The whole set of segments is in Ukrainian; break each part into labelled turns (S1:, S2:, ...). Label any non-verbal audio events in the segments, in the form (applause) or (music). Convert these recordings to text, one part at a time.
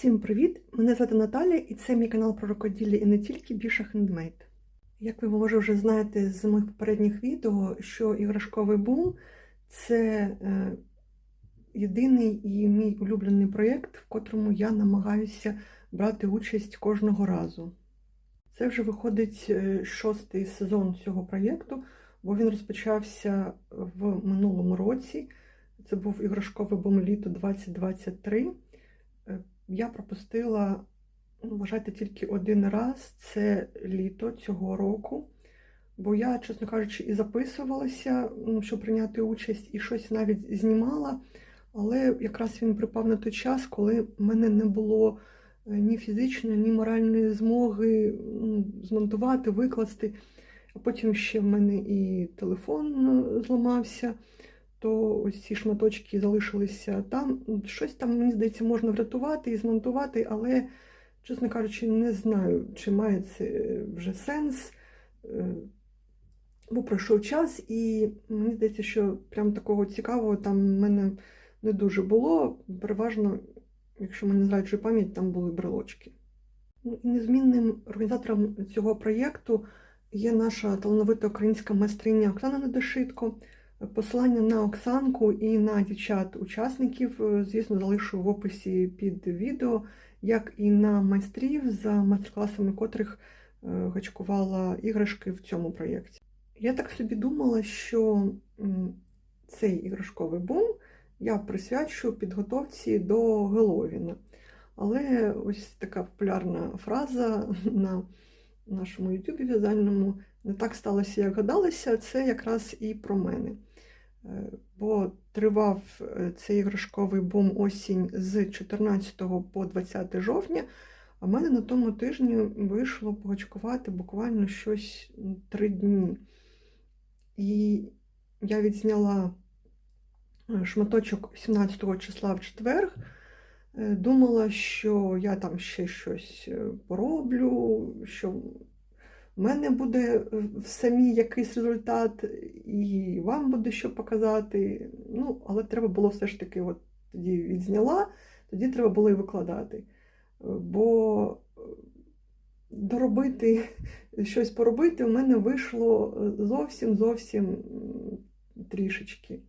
S1: Всім привіт! Мене звати Наталя і це мій канал про рукоділля і не тільки Біша Хендмейд. Як ви може вже знаєте з моїх попередніх відео, що іграшковий бум це е, єдиний і мій улюблений проєкт, в котрому я намагаюся брати участь кожного разу. Це вже виходить е, шостий сезон цього проєкту, бо він розпочався в минулому році. Це був іграшковий бум літо 2023. Я пропустила, ну, вважайте, тільки один раз це літо цього року. Бо я, чесно кажучи, і записувалася, ну, щоб прийняти участь, і щось навіть знімала. Але якраз він припав на той час, коли в мене не було е, ні фізичної, ні моральної змоги ну, змонтувати, викласти. А потім ще в мене і телефон е, зламався, то ось ці шматочки залишилися там. Щось там, мені здається, можна врятувати і змонтувати, але, чесно кажучи, не знаю, чи має це вже сенс. Е, Бо пройшов час, і мені здається, що прям такого цікавого там в мене не дуже було. Переважно, якщо мене зраджує пам'ять, там були брелочки. Ну, незмінним організатором цього проєкту є наша талановита українська майстриня Оксана Недошитко. Посилання на Оксанку і на дівчат-учасників, е, звісно, залишу в описі під відео, як і на майстрів, за майстер-класами котрих е, гачкувала іграшки в цьому проєкті. Я так собі думала, що цей іграшковий бум я присвячу підготовці до Геловіна. Але ось така популярна фраза (laughs) на нашому ютубі в'язальному не так сталося, як гадалося, це якраз і про мене. Е, Бо тривав е, цей іграшковий бум осінь з 14 по 20 жовтня, а в мене на тому тижні вийшло погачкувати буквально щось три дні. І я відзняла е, шматочок 17 числа в четвер. Думала, що я там ще щось пороблю, що в мене буде в самі якийсь результат, і вам буде що показати. Ну, але треба було все ж таки, от тоді відзняла, тоді треба було і викладати. Е, Бо е, доробити (laughs) щось поробити у мене вийшло зовсім зовсім трішечки.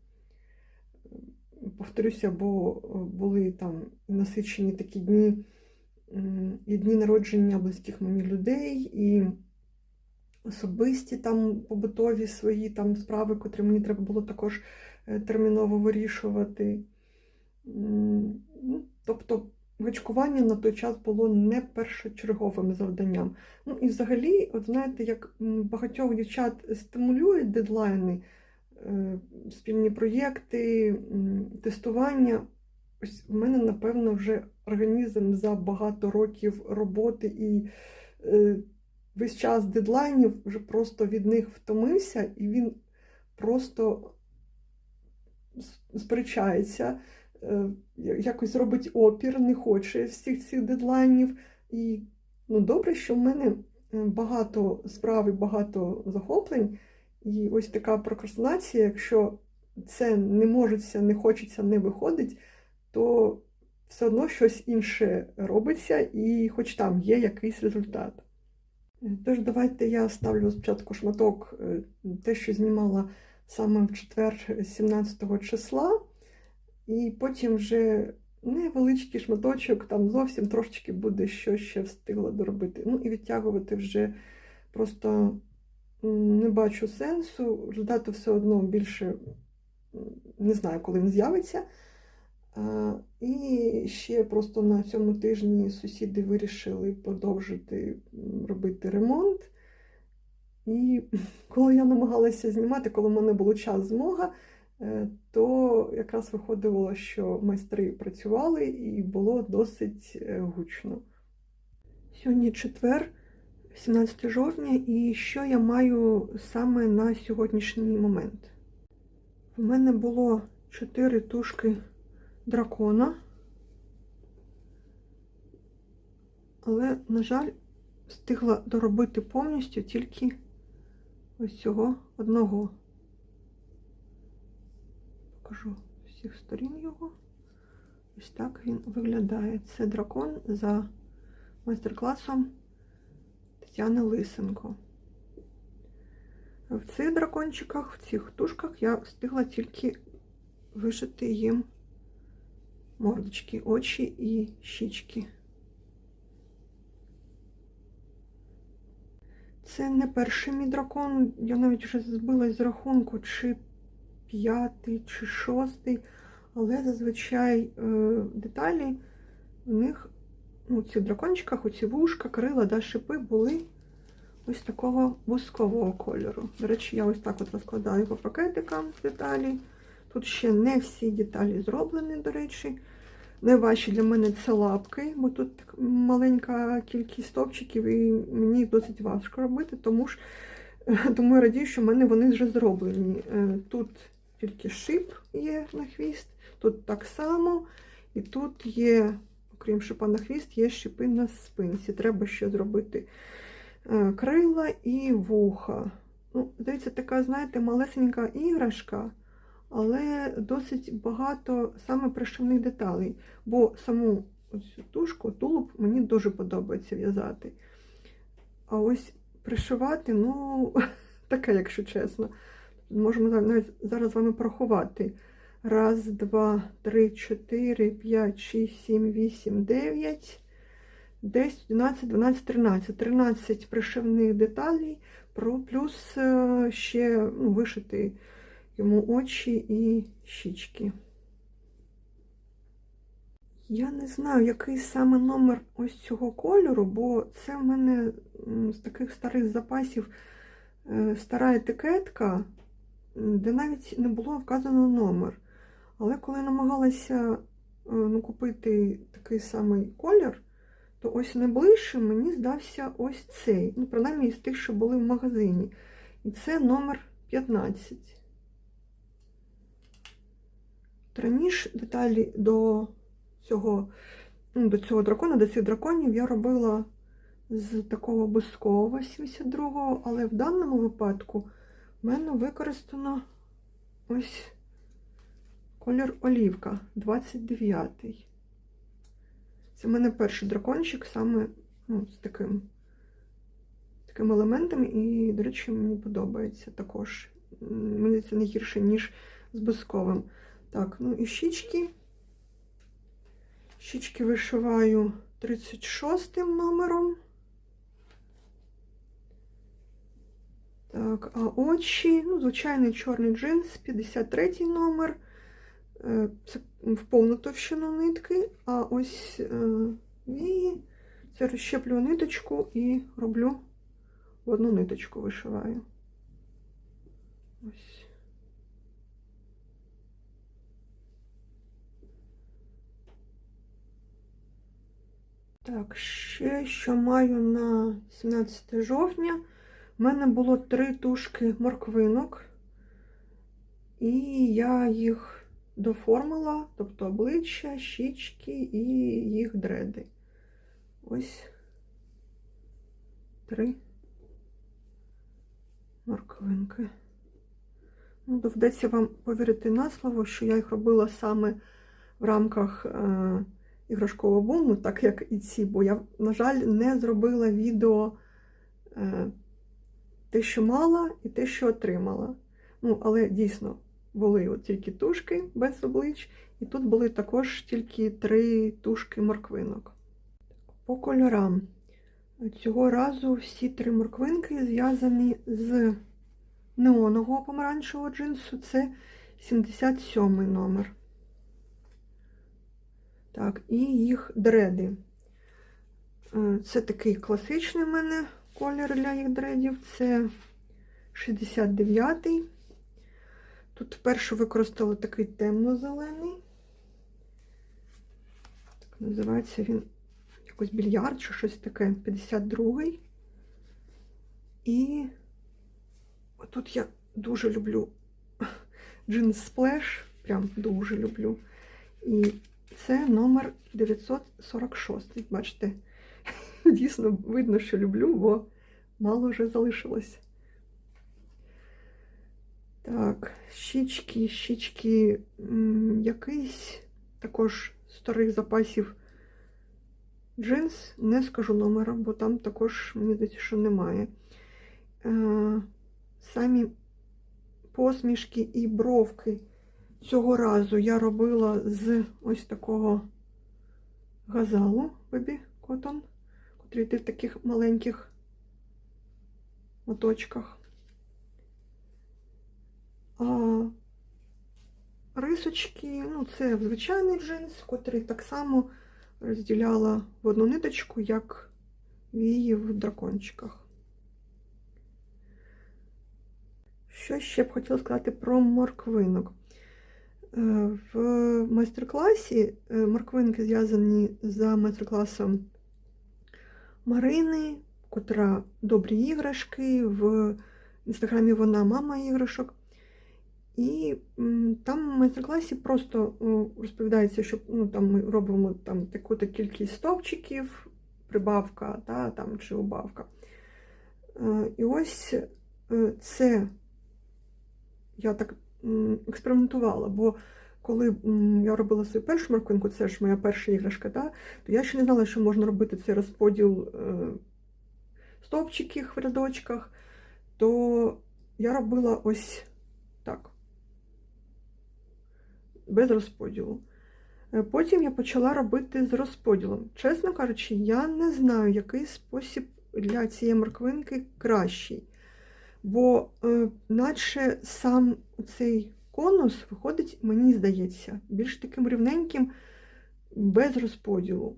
S1: Повторюся, бо були там насичені такі дні, і дні народження близьких мені людей, і особисті там побутові свої там справи, котрі мені треба було також е, терміново вирішувати. Ну, Тобто гачкування на той час було не першочерговим завданням. Ну і взагалі, от знаєте, як багатьох дівчат стимулюють дедлайни, е, спільні проєкти, тестування. Ось в мене, напевно, вже організм за багато років роботи і е, весь час дедлайнів вже просто від них втомився, і він просто сперечається, е, якось робить опір, не хоче всіх цих дедлайнів. І ну, добре, що в мене е, багато справ і багато захоплень. І ось така прокрастинація, якщо це не можеться, не хочеться, не виходить, то все одно щось інше робиться, і хоч там є якийсь результат. Тож, давайте я ставлю спочатку шматок, е, те, що знімала саме в четвер, 17 числа, і потім вже невеличкий шматочок, там зовсім трошечки буде, що ще встигла доробити. Ну і відтягувати вже просто не бачу сенсу. Результату все одно більше не знаю, коли він з'явиться. А, І ще просто на цьому тижні сусіди вирішили продовжити робити ремонт. І (laughs) коли я намагалася знімати, коли в мене було час змога, е, то якраз виходило, що майстри працювали і було досить е, гучно. Сьогодні четвер, 17 жовтня, і що я маю саме на сьогоднішній момент? В мене було 4 тушки дракона, але, на жаль, встигла доробити повністю тільки ось цього одного. Покажу всіх сторін його. Ось так він виглядає. Це дракон за майстер-класом Тетяни Лисенко. В цих дракончиках, в цих тушках я встигла тільки вишити їм мордочки, очі і щічки. Це не перший мій дракон, я навіть вже збилась з рахунку, чи п'ятий, чи шостий, але зазвичай е, деталі у них ну, у цих дракончиках, оці вушка, крила, да, шипи були ось такого бускового кольору. До речі, я ось так от розкладаю по пакетикам деталі. Тут ще не всі деталі зроблені, до речі. Найважче для мене це лапки, бо тут маленька кількість стовпчиків і мені досить важко робити, тому ж (laughs) тому я радію, що в мене вони вже зроблені. Е, Тут тільки шип є на хвіст, тут так само, і тут є, окрім шипа на хвіст, є шипи на спинці. Треба ще зробити е, крила і вуха. Ну, Здається, така, знаєте, малесенька іграшка але досить багато саме пришивних деталей, бо саму цю тушку, тулуб мені дуже подобається в'язати. А ось пришивати, ну, (laughs) таке, якщо чесно. Можемо навіть зараз з вами порахувати. Раз, два, три, чотири, п'ять, шість, сім, вісім, дев'ять, десять, 11, 12, 13. 13 пришивних деталей, плюс е, ще ну, вишити йому очі і щічки. Я не знаю, який саме номер ось цього кольору, бо це в мене з таких старих запасів е, стара етикетка, де навіть не було вказано номер. Але коли намагалася е, ну, купити такий самий колір, то ось найближче мені здався ось цей. Ну, принаймні з тих, що були в магазині. І це номер 15. Раніше деталі до цього ну, до цього дракона, до цих драконів я робила з такого бускового 72-го, але в даному випадку в мене використано ось колір олівка 29-й. Це в мене перший дракончик саме ну, з таким таким елементом, і, до речі, мені подобається також. Мені це не гірше, ніж з бусковим. Так, ну і щічки. Щічки вишиваю 36 номером. Так, а очі, ну, звичайний чорний джинс, 53 номер. Е, це в повну товщину нитки, а ось е, вії, це розщеплюю ниточку і роблю в одну ниточку вишиваю. Ось. Так, ще що маю на 17 жовтня. У мене було три тушки морквинок, і я їх доформила, тобто обличчя, щічки і їх дреди. Ось три морквинки. Ну, Доведеться вам повірити на слово, що я їх робила саме в рамках. Е іграшкового буму, так як і ці, бо я, на жаль, не зробила відео е, те, що мала, і те, що отримала. Ну, Але дійсно були от тільки тушки без облич, і тут були також тільки три тушки морквинок. По кольорам. Цього разу всі три морквинки зв'язані з неонового помаранчевого джинсу, це 77 номер. Так, і їх дреди. Е, це такий класичний в мене колір для їх дредів. Це 69-й. Тут вперше використала такий темно-зелений. Так, Називається він якось більярд чи щось таке. 52-й. І отут я дуже люблю (laughs) джинс сплеш, прям дуже люблю. І це номер 946. Бачите, (laughs) дійсно видно, що люблю, бо мало вже залишилось. Так, щічки, щічки якийсь також старих запасів джинс. Не скажу номера, бо там також, мені здається, що немає. Е, Самі посмішки і бровки цього разу я робила з ось такого газалу Baby Cotton, котрий йде в таких маленьких моточках. А рисочки, ну, це звичайний джинс, котрий так само розділяла в одну ниточку, як вії в дракончиках. Що ще б хотіла сказати про морквинок? Е, В майстер-класі е, морквинки зв'язані за майстер-класом Марини, котра добрі іграшки. В інстаграмі вона мама іграшок. І там в майстер-класі просто розповідається, що ну, там ми робимо там, таку-то кількість стовпчиків, прибавка та, там, чи убавка. Е, І ось це я так експериментувала, бо коли я робила свою першу морквинку, це ж моя перша іграшка, та, то я ще не знала, що можна робити цей розподіл е, стовпчиків в рядочках, то я робила ось так, без розподілу. Е, Потім я почала робити з розподілом. Чесно кажучи, я не знаю, який спосіб для цієї морквинки кращий. Бо, е, наче сам цей конус виходить, мені здається, більш таким рівненьким, без розподілу.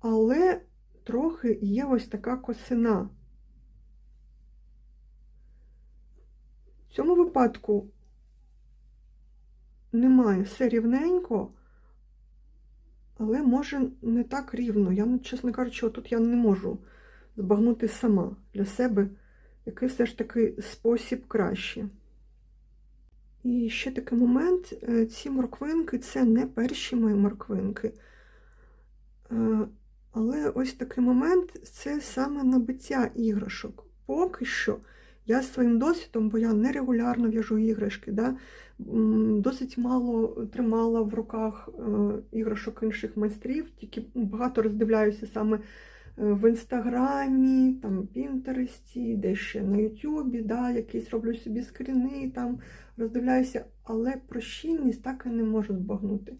S1: Але трохи є ось така косина. В цьому випадку немає все рівненько, але може не так рівно. Я, чесно кажучи, тут я не можу збагнути сама для себе, який все ж таки спосіб краще. І ще такий момент: е, ці морквинки це не перші мої морквинки. Е, Але ось такий момент це саме набиття іграшок. Поки що я своїм досвідом, бо я нерегулярно в'яжу іграшки, да, досить мало тримала в руках е, іграшок інших майстрів, тільки багато роздивляюся саме в інстаграмі, там, Пінтересті, де ще на Ютубі, да, якісь роблю собі скріни, там роздивляюся, але про щільність так і не можу збагнути.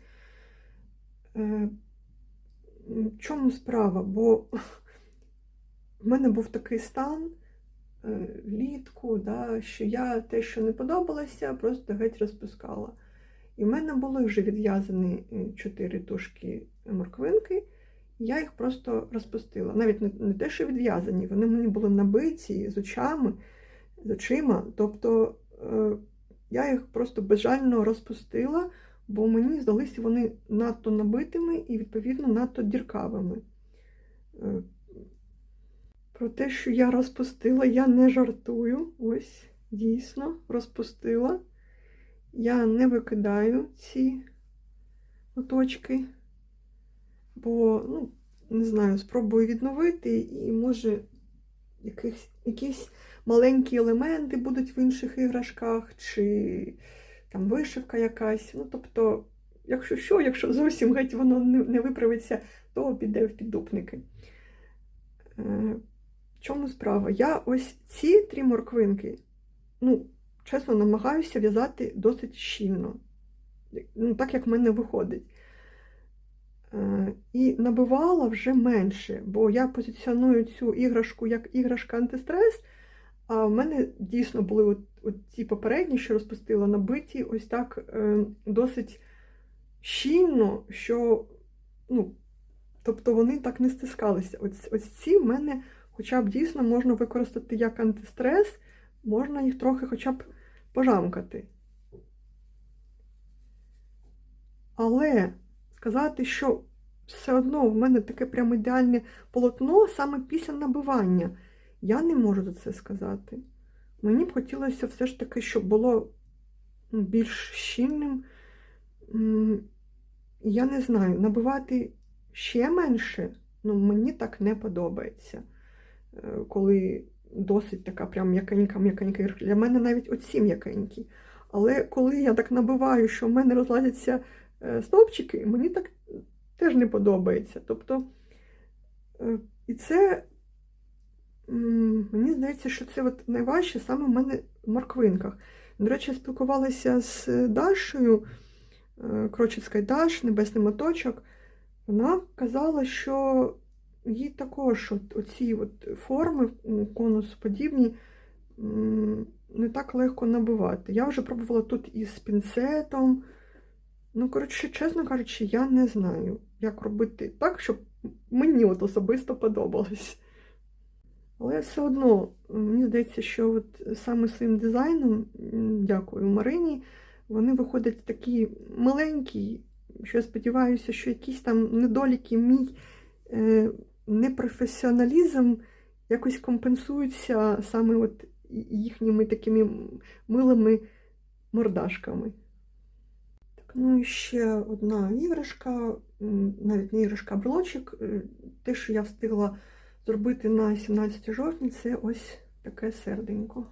S1: Е, в чому справа? Бо в мене був такий стан е, влітку, да, що я те, що не подобалося, просто геть розпускала. І в мене були вже відв'язані е, чотири тушки морквинки, я їх просто розпустила. Навіть не, не те, що відв'язані, вони мені були набиті з очами, з очима. Тобто е, я їх просто безжально розпустила, бо мені здалися вони надто набитими і, відповідно, надто діркавими. Е, Про те, що я розпустила, я не жартую. Ось, дійсно, розпустила. Я не викидаю ці оточки, бо, ну, не знаю, спробую відновити і, може, якісь, якісь маленькі елементи будуть в інших іграшках, чи там вишивка якась. Ну, тобто, якщо що, якщо зовсім геть воно не, виправиться, то піде в піддупники. Е, в чому справа? Я ось ці три морквинки, ну, чесно, намагаюся в'язати досить щільно. Ну, так як в мене виходить. Е, І набивала вже менше, бо я позиціоную цю іграшку як іграшка антистрес, а в мене дійсно були от, от ці попередні, що розпустила, набиті ось так е, досить щільно, що, ну, тобто вони так не стискалися. Ось, ось ці в мене хоча б дійсно можна використати як антистрес, можна їх трохи хоча б пожамкати. Але сказати, що все одно в мене таке прям ідеальне полотно саме після набивання. Я не можу за це сказати. Мені б хотілося все ж таки, щоб було ну, більш щільним. Я не знаю, набивати ще менше, ну, мені так не подобається. Е, Коли досить така прям м'якенька-м'якенька. Для мене навіть оці м'якенькі. Але коли я так набиваю, що в мене розлазяться е, стовпчики, мені так теж не подобається. Тобто, е, і це, мені здається, що це от найважче саме в мене в морквинках. До речі, я спілкувалася з Дашою, е, Крочицькою Даш, Небесний моточок. Вона казала, що їй також от, оці от форми конусоподібні не так легко набивати. Я вже пробувала тут із пінцетом. Ну, коротше, чесно кажучи, я не знаю, як робити так, щоб мені от особисто подобалось. Але все одно, мені здається, що от саме своїм дизайном, дякую Марині, вони виходять такі маленькі, що я сподіваюся, що якісь там недоліки, мій е, непрофесіоналізм якось компенсуються саме от їхніми такими милими мордашками. Ну і ще одна іграшка, навіть не іграшка, а брелочок. Е, Те, що я встигла зробити на 17 жовтня, це ось таке серденько.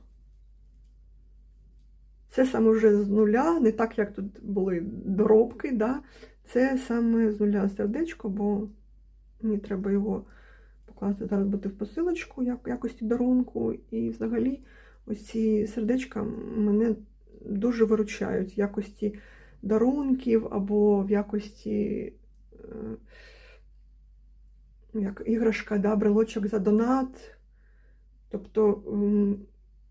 S1: Це саме вже з нуля, не так, як тут були доробки, да? це саме з нуля сердечко, бо мені треба його покласти зараз буде в посилочку як якості дарунку. І взагалі ось ці сердечка мене дуже виручають в якості дарунків або в якості е, як іграшка, да, брелочок за донат. Тобто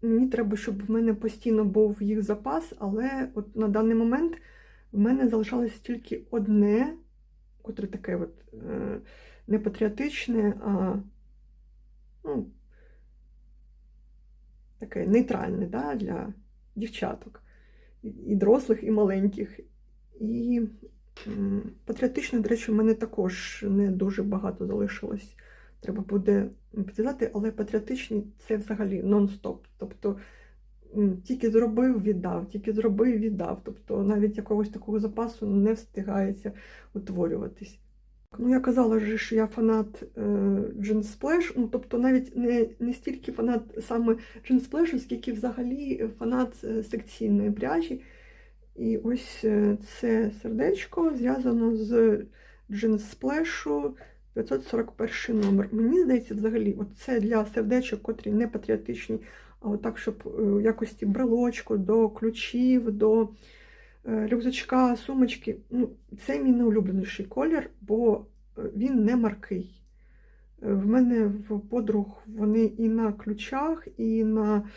S1: мені треба, щоб в мене постійно був їх запас, але от на даний момент в мене залишалось тільки одне, котре таке от, е, не патріотичне, а ну, таке нейтральне да, для дівчаток, і- дорослих, і маленьких. І патріотично, до речі, в мене також не дуже багато залишилось. Треба буде підказати, але патріотичні це взагалі нон-стоп. Тобто тільки зробив, віддав, тільки зробив, віддав. Тобто навіть якогось такого запасу не встигається утворюватись. Ну, я казала що я фанат е, Jean ну, тобто навіть не, не стільки фанат саме Splash, скільки взагалі фанат е, секційної пряжі. І ось е, це сердечко зв'язано з Splash 541 номер. Мені здається, взагалі, от це для сердечок, котрі не патріотичні, а отак, щоб в якості брелочку, до ключів, до рюкзачка, сумочки. Ну, це мій найулюбленіший колір, бо е, він не маркий. Е, В мене в подруг вони і на ключах, і на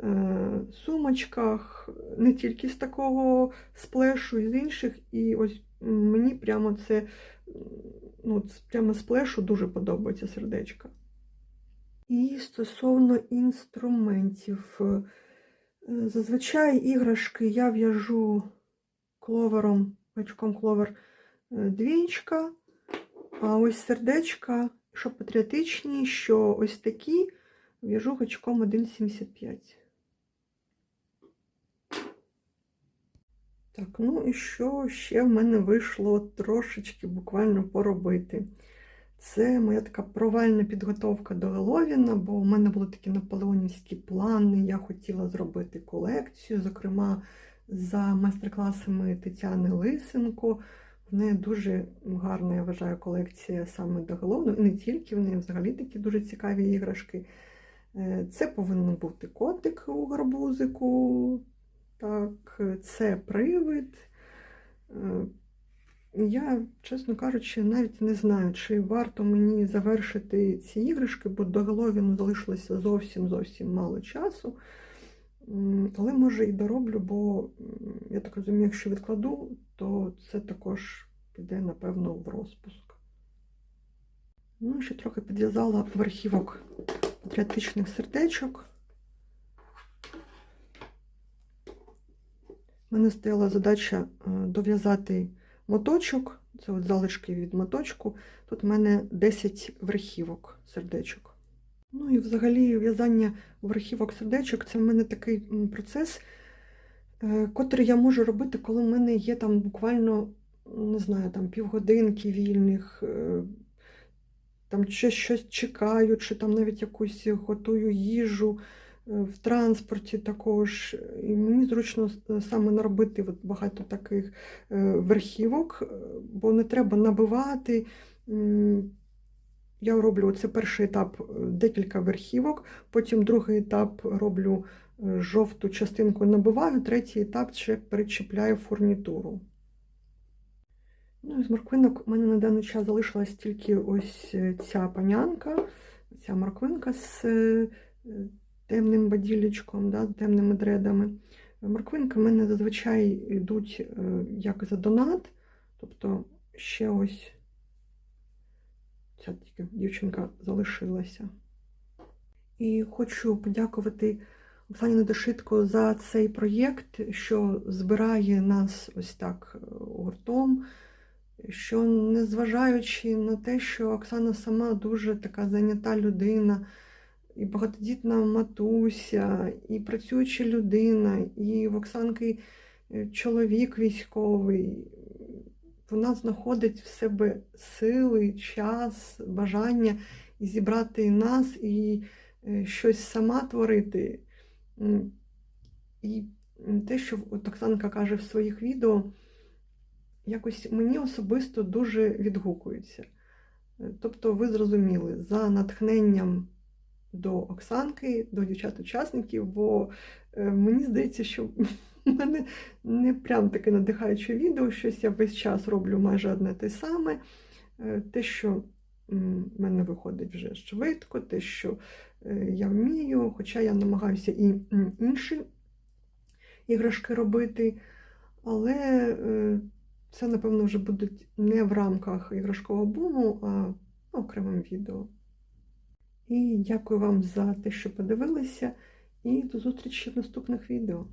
S1: е, сумочках, не тільки з такого сплешу, і з інших. І ось мені прямо це ну, прямо з плешу дуже подобається сердечко. І стосовно інструментів. Е, Зазвичай іграшки я в'яжу кловером, гачком кловер е, двічка, а ось сердечка, що патріотичні, що ось такі, в'яжу гачком 1,75. Так, ну і що ще в мене вийшло трошечки буквально поробити? Це моя така провальна підготовка до Геловіна, бо в мене були такі наполеонівські плани. Я хотіла зробити колекцію, зокрема за майстер-класами Тетяни Лисенко. В неї дуже гарна, я вважаю, колекція саме до Геловіну. І не тільки в неї взагалі такі дуже цікаві іграшки. Е, Це повинен бути котик у гарбузику. Так, це привид. Е, Я, чесно кажучи, навіть не знаю, чи варто мені завершити ці іграшки, бо до Геловіну залишилося зовсім зовсім мало часу. Але може і дороблю, бо я так розумію, якщо відкладу, то це також піде, напевно, в розпуск. Ну, ще трохи підв'язала верхівок патріотичних сердечок. У мене стояла задача е, дов'язати моточок. Це от залишки від моточку. Тут в мене 10 верхівок сердечок. Ну і взагалі в'язання верхівок сердечок це в мене такий процес, е, котрий я можу робити, коли в мене є там буквально, не знаю, там півгодинки вільних, е, там ще щось чекаю, чи там навіть якусь готую їжу, в транспорті також. І мені зручно е, саме наробити от багато таких е, верхівок, е, бо не треба набивати. Я роблю це перший етап е, декілька верхівок, потім другий етап роблю е, жовту частинку набиваю, третій етап ще перечіпляю фурнітуру. Ну, з морквинок у мене на даний час залишилась тільки ось е, ця панянка, ця морквинка з темним баділічком, да, темними дредами. Морквинки в мене зазвичай йдуть як за донат, тобто ще ось ця тільки дівчинка залишилася. І хочу подякувати Оксані Недошитко за цей проєкт, що збирає нас ось так е, гуртом, що незважаючи на те, що Оксана сама дуже така зайнята людина, і багатодітна матуся, і працююча людина, і в Оксанки е, чоловік військовий. Вона знаходить в себе сили, час, бажання і зібрати нас і е, щось сама творити. І те, що Оксанка каже в своїх відео, якось мені особисто дуже відгукується. Е, Тобто, ви зрозуміли, за натхненням до Оксанки, до дівчат-учасників, бо е, мені здається, що в (laughs) мене не прям таке надихаюче відео, щось я весь час роблю майже одне те саме. Е, Те, що в мене виходить вже швидко, те, що е, я вмію, хоча я намагаюся і інші іграшки робити, але е, це, напевно, вже будуть не в рамках іграшкового буму, а окремим відео. І дякую вам за те, що подивилися, і до зустрічі в наступних відео.